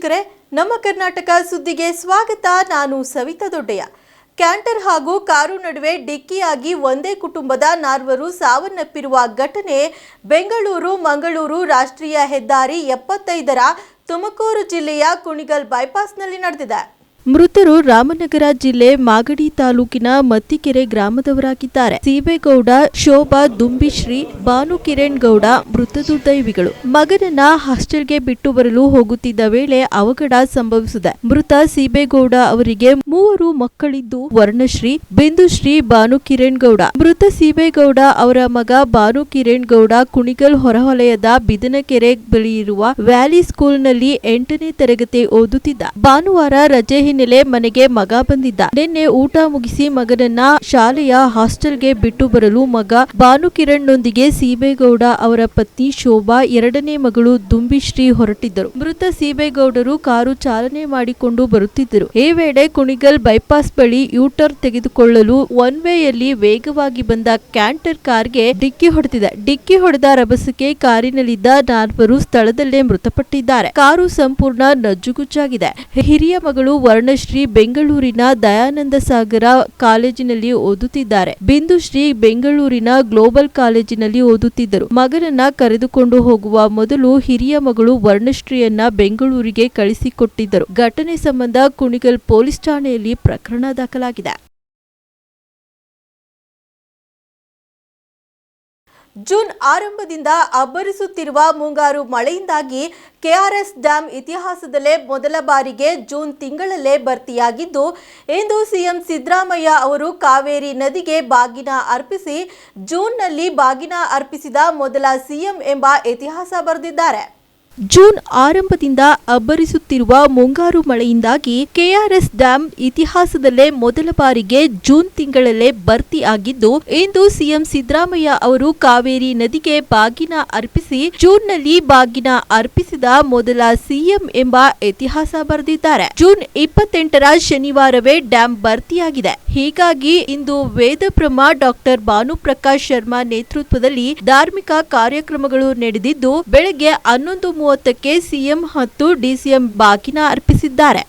ವೀಕ್ಷಕರೇ, ನಮ್ಮ ಕರ್ನಾಟಕ ಸುದ್ದಿಗೆ ಸ್ವಾಗತ. ನಾನು ಸವಿತಾ ದೊಡ್ಡಯ್ಯ. ಕ್ಯಾಂಟರ್ ಹಾಗೂ ಕಾರು ನಡುವೆ ಡಿಕ್ಕಿಯಾಗಿ ಒಂದೇ ಕುಟುಂಬದ ನಾಲ್ವರು ಸಾವನ್ನಪ್ಪಿರುವ ಘಟನೆ ಬೆಂಗಳೂರು, ಮಂಗಳೂರು ರಾಷ್ಟ್ರೀಯ ಹೆದ್ದಾರಿ ಎಪ್ಪತ್ತೈದರ ತುಮಕೂರು ಜಿಲ್ಲೆಯ ಕುಣಿಗಲ್ ಬೈಪಾಸ್ನಲ್ಲಿ ನಡೆದಿದೆ. ಮೃತರು ರಾಮನಗರ ಜಿಲ್ಲೆ ಮಾಗಡಿ ತಾಲೂಕಿನ ಮತ್ತಿಕೆರೆ ಗ್ರಾಮದವರಾಗಿದ್ದಾರೆ. ಸೀಬೇಗೌಡ, ಶೋಭಾ, ದುಂಬಿಶ್ರೀ ಬಾನು ಕಿರಣ್ ಗೌಡ ಮೃತ ದುರ್ದೈವಿಗಳು. ಮಗನನ್ನ ಹಾಸ್ಟೆಲ್ಗೆ ಬಿಟ್ಟು ಬರಲು ಹೋಗುತ್ತಿದ್ದ ವೇಳೆ ಅವಘಡ ಸಂಭವಿಸಿದೆ. ಮೃತ ಸೀಬೇಗೌಡ ಅವರಿಗೆ ಮೂವರು ಮಕ್ಕಳಿದ್ದು ವರ್ಣಶ್ರೀ, ಬಿಂದುಶ್ರೀ ಬಾನು ಕಿರಣ್ ಗೌಡ ಮೃತ ಸೀಬೇಗೌಡ ಅವರ ಮಗ ಬಾನು ಕಿರಣ್ ಗೌಡ ಕುಣಿಗಲ್ ಹೊರವಲಯದ ಬಿದನಕೆರೆ ಬಳಿ ಇರುವ ವ್ಯಾಲಿ ಸ್ಕೂಲ್ನಲ್ಲಿ ಎಂಟನೇ ತರಗತಿ ಓದುತ್ತಿದ್ದ. ಭಾನುವಾರ ರಜೆ ಹಿನ್ನೆಲೆ ಮನೆಗೆ ಮಗ ಬಂದಿದ್ದ. ನಿನ್ನೆ ಊಟ ಮುಗಿಸಿ ಮಗನನ್ನ ಶಾಲೆಯ ಹಾಸ್ಟೆಲ್ಗೆ ಬಿಟ್ಟು ಬರಲು ಮಗ ಭಾನುಕಿರಣ್ ನೊಂದಿಗೆ ಸೀಬೇಗೌಡ ಅವರ ಪತ್ನಿ ಶೋಭಾ ಎರಡನೇ ಮಗಳು ದುಂಬಿಶ್ರೀ ಹೊರಟಿದ್ದರು. ಮೃತ ಸೀಬೇಗೌಡರು ಕಾರು ಚಾಲನೆ ಮಾಡಿಕೊಂಡು ಬರುತ್ತಿದ್ದರು. ಈ ವೇಳೆ ಕುಣಿಗಲ್ ಬೈಪಾಸ್ ಬಳಿ ಯೂಟರ್ ತೆಗೆದುಕೊಳ್ಳಲು ಒನ್ ವೇಯಲ್ಲಿ ವೇಗವಾಗಿ ಬಂದ ಕ್ಯಾಂಟರ್ ಕಾರ್ಗೆ ಡಿಕ್ಕಿ ಹೊಡೆದಿದೆ. ಡಿಕ್ಕಿ ಹೊಡೆದ ರಭಸಕ್ಕೆ ಕಾರಿನಲ್ಲಿದ್ದ ನಾಲ್ವರು ಸ್ಥಳದಲ್ಲೇ ಮೃತಪಟ್ಟಿದ್ದಾರೆ. ಕಾರು ಸಂಪೂರ್ಣ ನಜ್ಜುಗುಜ್ಜಾಗಿದೆ ಹಿರಿಯ ಮಗಳು ವರ್ಣಶ್ರೀ ಬೆಂಗಳೂರಿನ ದಯಾನಂದ ಸಾಗರ ಕಾಲೇಜಿನಲ್ಲಿ ಓದುತ್ತಿದ್ದಾರೆ. ಬಿಂದುಶ್ರೀ ಬೆಂಗಳೂರಿನ ಗ್ಲೋಬಲ್ ಕಾಲೇಜಿನಲ್ಲಿ ಓದುತ್ತಿದ್ದರು. ಮಗನನ್ನ ಕರೆದುಕೊಂಡು ಹೋಗುವ ಮೊದಲು ಹಿರಿಯ ಮಗಳು ವರ್ಣಶ್ರೀಯನ್ನ ಬೆಂಗಳೂರಿಗೆ ಕಳಿಸಿಕೊಟ್ಟಿದ್ದರು. ಘಟನೆ ಸಂಬಂಧ ಕುಣಿಗಲ್ ಪೊಲೀಸ್ ಠಾಣೆಯಲ್ಲಿ ಪ್ರಕರಣ ದಾಖಲಾಗಿದೆ. ಜೂನ್ ಆರಂಭದಿಂದ ಅಬ್ಬರಿಸುತ್ತಿರುವ ಮುಂಗಾರು ಮಳೆಯಿಂದಾಗಿ ಕೆಆರ್ಎಸ್ ಡ್ಯಾಂ ಇತಿಹಾಸದಲ್ಲೇ ಮೊದಲ ಬಾರಿಗೆ ಜೂನ್ ತಿಂಗಳಲ್ಲೇ ಭರ್ತಿಯಾಗಿದ್ದು, ಇಂದು ಸಿಎಂ ಸಿದ್ದರಾಮಯ್ಯ ಅವರು ಕಾವೇರಿ ನದಿಗೆ ಬಾಗಿನ ಅರ್ಪಿಸಿ, ಜೂನ್ನಲ್ಲಿ ಬಾಗಿನ ಅರ್ಪಿಸಿದ ಮೊದಲ ಸಿಎಂ ಎಂಬ ಇತಿಹಾಸ ಬರೆದಿದ್ದಾರೆ. ಜೂನ್ ಆರಂಭದಿಂದ ಅಬ್ಬರಿಸುತ್ತಿರುವ ಮುಂಗಾರು ಮಳೆಯಿಂದಾಗಿ ಕೆಆರ್ಎಸ್ ಡ್ಯಾಂ ಇತಿಹಾಸದಲ್ಲೇ ಮೊದಲ ಬಾರಿಗೆ ಜೂನ್ ತಿಂಗಳಲ್ಲೇ ಭರ್ತಿ ಆಗಿದ್ದು, ಇಂದು ಸಿಎಂ ಸಿದ್ದರಾಮಯ್ಯ ಅವರು ಕಾವೇರಿ ನದಿಗೆ ಬಾಗಿನ ಅರ್ಪಿಸಿ, ಜೂನ್ನಲ್ಲಿ ಬಾಗಿನ ಅರ್ಪಿಸಿದ ಮೊದಲ ಸಿಎಂ ಎಂಬ ಇತಿಹಾಸ ಬರೆದಿದ್ದಾರೆ. ಜೂನ್ ಇಪ್ಪತ್ತೆಂಟರ ಶನಿವಾರವೇ ಡ್ಯಾಂ ಭರ್ತಿಯಾಗಿದೆ. ಹೀಗಾಗಿ ಇಂದು ವೇದಪ್ರಮ ಡಾಕ್ಟರ್ ಭಾನುಪ್ರಕಾಶ್ ಶರ್ಮಾ ನೇತೃತ್ವದಲ್ಲಿ ಧಾರ್ಮಿಕ ಕಾರ್ಯಕ್ರಮಗಳು ನಡೆದಿದ್ದು, ಬೆಳಗ್ಗೆ ಹನ್ನೊಂದು ಮೂವತ್ತಕ್ಕೆ ಸಿಎಂ ಮತ್ತು ಡಿಸಿಎಂ ಬಾಕಿನ ಅರ್ಪಿಸಿದ್ದಾರೆ.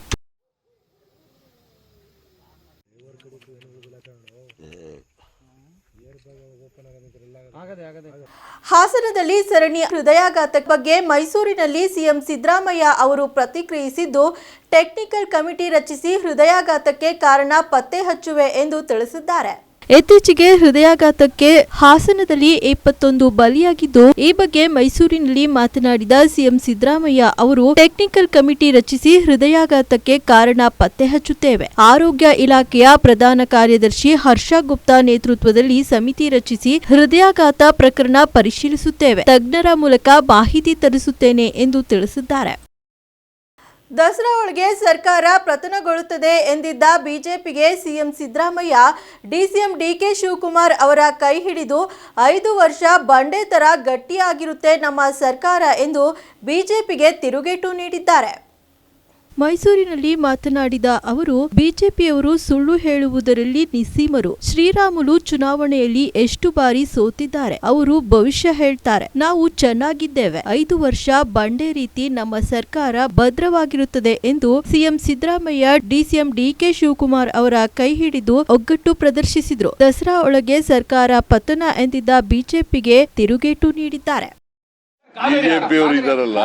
ಹಾಸನದಲ್ಲಿ ಸರಣಿ ಹೃದಯಾಘಾತ ಬಗ್ಗೆ ಮೈಸೂರಿನಲ್ಲಿ ಸಿಎಂ ಸಿದ್ದರಾಮಯ್ಯ ಅವರು ಪ್ರತಿಕ್ರಿಯಿಸಿದ್ದು, ಟೆಕ್ನಿಕಲ್ ಕಮಿಟಿ ರಚಿಸಿ ಹೃದಯಾಘಾತಕ್ಕೆ ಕಾರಣ ಪತ್ತೆ ಹಚ್ಚುವೆ ಎಂದು ತಿಳಿಸಿದ್ದಾರೆ. ಇತ್ತೀಚೆಗೆ ಹೃದಯಾಘಾತಕ್ಕೆ ಹಾಸನದಲ್ಲಿ ಇಪ್ಪತ್ತೊಂದು ಬಲಿಯಾಗಿದ್ದು, ಈ ಬಗ್ಗೆ ಮೈಸೂರಿನಲ್ಲಿ ಮಾತನಾಡಿದ ಸಿಎಂ ಸಿದ್ದರಾಮಯ್ಯ ಅವರು, ಟೆಕ್ನಿಕಲ್ ಕಮಿಟಿ ರಚಿಸಿ ಹೃದಯಾಘಾತಕ್ಕೆ ಕಾರಣ ಪತ್ತೆ ಹಚ್ಚುತ್ತೇವೆ. ಆರೋಗ್ಯ ಇಲಾಖೆಯ ಪ್ರಧಾನ ಕಾರ್ಯದರ್ಶಿ ಹರ್ಷ ಗುಪ್ತಾ ನೇತೃತ್ವದಲ್ಲಿ ಸಮಿತಿ ರಚಿಸಿ ಹೃದಯಾಘಾತ ಪ್ರಕರಣ ಪರಿಶೀಲಿಸುತ್ತೇವೆ. ತಜ್ಞರ ಮೂಲಕ ಮಾಹಿತಿ ತರಿಸುತ್ತೇನೆ ಎಂದು ತಿಳಿಸಿದ್ದಾರೆ. ದಸರಾ ಒಳಗೆ ಸರ್ಕಾರ ಪತನಗೊಳ್ಳುತ್ತದೆ ಎಂದಿದ್ದ ಬಿಜೆಪಿಗೆ CM Siddaramaiah, DCM DK Shivakumar ಅವರ ಕೈ ಹಿಡಿದು ಐದು ವರ್ಷ ಬಂಡೆ ಗಟ್ಟಿಯಾಗಿರುತ್ತೆ ನಮ್ಮ ಸರ್ಕಾರ ಎಂದು ಬಿಜೆಪಿಗೆ ತಿರುಗೇಟು ನೀಡಿದ್ದಾರೆ. ಮೈಸೂರಿನಲ್ಲಿ ಮಾತನಾಡಿದ ಅವರು, ಬಿಜೆಪಿಯವರು ಸುಳ್ಳು ಹೇಳುವುದರಲ್ಲಿ ನಿಸ್ಸೀಮರು. ಶ್ರೀರಾಮುಲು ಚುನಾವಣೆಯಲ್ಲಿ ಎಷ್ಟು ಬಾರಿ ಸೋತಿದ್ದಾರೆ, ಅವರು ಭವಿಷ್ಯ ಹೇಳ್ತಾರೆ. ನಾವು ಚೆನ್ನಾಗಿದ್ದೇವೆ. ಐದು ವರ್ಷ ಬಂಡೆ ರೀತಿ ನಮ್ಮ ಸರ್ಕಾರ ಭದ್ರವಾಗಿರುತ್ತದೆ ಎಂದು CM Siddaramaiah, DCM DK Shivakumar ಅವರ ಕೈ ಹಿಡಿದು ಒಗ್ಗಟ್ಟು ಪ್ರದರ್ಶಿಸಿದ್ರು. ದಸರಾ ಒಳಗೆ ಸರ್ಕಾರ ಪತನ ಎಂದಿದ್ದ ಬಿಜೆಪಿಗೆ ತಿರುಗೇಟು ನೀಡಿದ್ದಾರೆ. ಬಿಜೆಪಿಯವರು ಇದ್ದಾರಲ್ಲ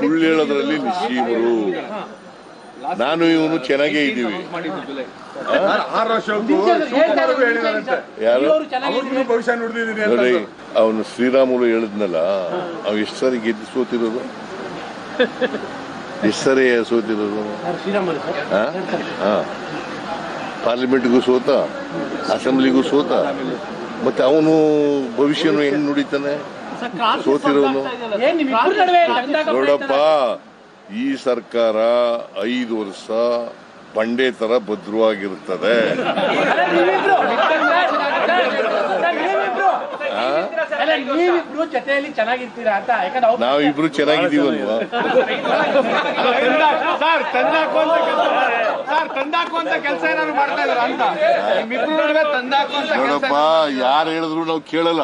ಸುಳ್ಳು ಹೇಳೋದ್ರಲ್ಲಿ ನಿಶೀಮರು ನಾನು ಇವನು ಚೆನ್ನಾಗೇ ಇದ್ದೀವಿ. ಯಾರು? ನೋಡಿ ಅವನು ಶ್ರೀರಾಮುಲು ಹೇಳಿದ್ನಲ್ಲ ಅವ್ ಎಷ್ಟು ಸಾರಿ ಗೆದ್ದು ಸೋತಿರೋದು? ಎಷ್ಟು ಸಾರಿ ಸೋತಿರೋದು? ಹಾ? ಹಾ. ಪಾರ್ಲಿಮೆಂಟ್ಗೂ ಸೋತ ಅಸೆಂಬ್ಲಿಗೂ ಸೋತ ಮತ್ತೆ ಅವನು ಭವಿಷ್ಯನು ಹೆಂಗ್ ನುಡಿತಾನೆ? ಸೋತಿರೋನು? ನೋಡಪ್ಪ ಈ ಸರ್ಕಾರ ಐದು ವರ್ಷ ಬಂಡೆ ತರ ಭದ್ರವಾಗಿರುತ್ತದೆ. ಅಲ್ಲ ನೀವಿಬ್ರು. ಜೊತೆಯಲ್ಲಿ ಚೆನ್ನಾಗಿರ್ತೀರಾ ಅಂತ ಯಾಕಂದ್ರೆ ಅವ್ರು ನಾವಿಬ್ರು ಚೆನ್ನಾಗಿದ್ದೀವಲ್ವಾ? ಸರ್ ತಂದಾಕುವಂತ ಕೆಲಸ ಸರ್ ತಂದಾಕುವಂತ ಕೆಲಸ ಏನಾದ್ರು ಮಾಡ್ತಾ ಇದಾರ ಅಂತ? ನಿಮ್ಮಿಬ್ರು ನಡುವೆ ತಂದಾಕುವಂತ ಕೆಲಸ ನೋಡಪ್ಪ ಯಾರು ಹೇಳಿದ್ರು ನಾವು ಕೇಳಲ್ಲ.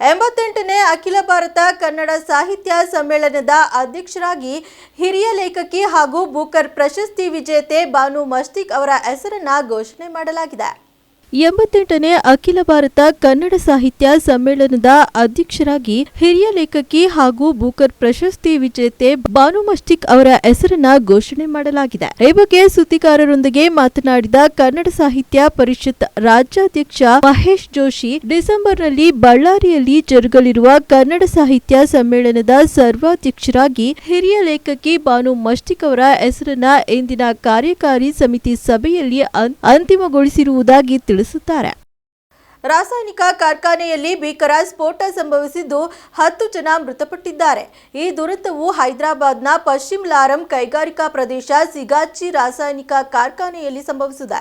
ಎಂಬತ್ತೆಂಟನೇ ಅಖಿಲ ಭಾರತ ಕನ್ನಡ ಸಾಹಿತ್ಯ ಸಮ್ಮೇಳನದ ಅಧ್ಯಕ್ಷರಾಗಿ ಹಿರಿಯ ಲೇಖಕಿ ಹಾಗೂ ಬೂಕರ್ ಪ್ರಶಸ್ತಿ ವಿಜೇತೆ ಬಾನು ಮಸ್ತಿಕ್ ಅವರ ಹೆಸರನ್ನ ಘೋಷಣೆ ಮಾಡಲಾಗಿದೆ. ಎಂಬತ್ತೆಂಟನೇ ಅಖಿಲ ಭಾರತ ಕನ್ನಡ ಸಾಹಿತ್ಯ ಸಮ್ಮೇಳನದ ಅಧ್ಯಕ್ಷರಾಗಿ ಹಿರಿಯ ಲೇಖಕಿ ಹಾಗೂ ಬೂಕರ್ ಪ್ರಶಸ್ತಿ ವಿಜೇತೆ ಬಾನು ಮಸ್ಟಿಕ್ ಅವರ ಹೆಸರನ್ನ ಘೋಷಣೆ ಮಾಡಲಾಗಿದೆ. ಈ ಬಗ್ಗೆ ಸುದ್ದಿಗಾರರೊಂದಿಗೆ ಮಾತನಾಡಿದ ಕನ್ನಡ ಸಾಹಿತ್ಯ ಪರಿಷತ್ ರಾಜ್ಯಾಧ್ಯಕ್ಷ ಮಹೇಶ್ ಜೋಶಿ, ಡಿಸೆಂಬರ್ನಲ್ಲಿ ಬಳ್ಳಾರಿಯಲ್ಲಿ ಜರುಗಲಿರುವ ಕನ್ನಡ ಸಾಹಿತ್ಯ ಸಮ್ಮೇಳನದ ಸರ್ವಾಧ್ಯಕ್ಷರಾಗಿ ಹಿರಿಯ ಲೇಖಕಿ ಬಾನು ಮಸ್ಟಿಕ್ ಅವರ ಹೆಸರನ್ನ ಇಂದಿನ ಕಾರ್ಯಕಾರಿ ಸಮಿತಿ ಸಭೆಯಲ್ಲಿ ಅಂತಿಮಗೊಳಿಸಿರುವುದಾಗಿ ಅಂತಿಮಗೊಳಿಸಿರುವುದಾಗಿ ತಿಳಿಸುತ್ತಾರೆ. ರಾಸಾಯನಿಕ ಕಾರ್ಖಾನೆಯಲ್ಲಿ ಭೀಕರ ಸ್ಫೋಟ ಸಂಭವಿಸಿದ್ದು ಹತ್ತು ಜನ ಮೃತಪಟ್ಟಿದ್ದಾರೆ. ಈ ದುರಂತವು ಹೈದರಾಬಾದ್ನ ಪಶ್ಚಿಮ ಲಾರಂ ಕೈಗಾರಿಕಾ ಪ್ರದೇಶ ಸಿಗಾಚಿ ರಾಸಾಯನಿಕ ಕಾರ್ಖಾನೆಯಲ್ಲಿ ಸಂಭವಿಸಿದೆ.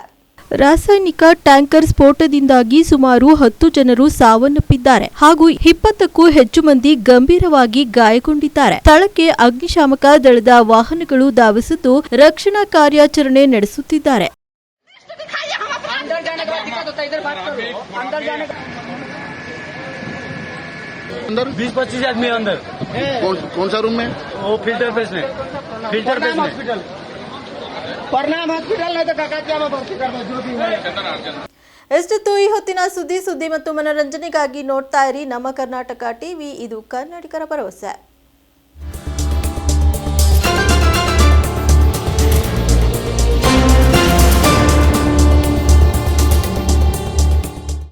ರಾಸಾಯನಿಕ ಟ್ಯಾಂಕರ್ ಸ್ಫೋಟದಿಂದಾಗಿ ಸುಮಾರು ಹತ್ತು ಜನರು ಸಾವನ್ನಪ್ಪಿದ್ದಾರೆ ಹಾಗೂ ಇಪ್ಪತ್ತಕ್ಕೂ ಹೆಚ್ಚು ಮಂದಿ ಗಂಭೀರವಾಗಿ ಗಾಯಗೊಂಡಿದ್ದಾರೆ. ಸ್ಥಳಕ್ಕೆ ಅಗ್ನಿಶಾಮಕ ದಳದ ವಾಹನಗಳು ಧಾವಿಸಿದ್ದು ರಕ್ಷಣಾ ಕಾರ್ಯಾಚರಣೆ ನಡೆಸುತ್ತಿದ್ದಾರೆ. अंदर जाने के बाद दिक्कत होता है इधर बात करो अंदर जाने का अंदर बीस पच्चीस आदमी अंदर कौन कौन सा रूम में वो फिल्टर पेश में फिल्टर पेश प्रणाम में हॉस्पिटल प्रणाम हॉस्पिटल नहीं तो काका में भर्ती कर दो जो भी है ಎಷ್ಟಿತ್ತು ಈ ಹೊತ್ತಿನ ಸುದ್ದಿ ಸುದ್ದಿ ಮತ್ತು ಮನರಂಜನೆಗಾಗಿ ನೋಡ್ತಾ ಇರಿ ನಮ್ಮ ಕರ್ನಾಟಕ ಟಿವಿ ಇದು ಕನ್ನಡಿಗರ ಭರವಸೆ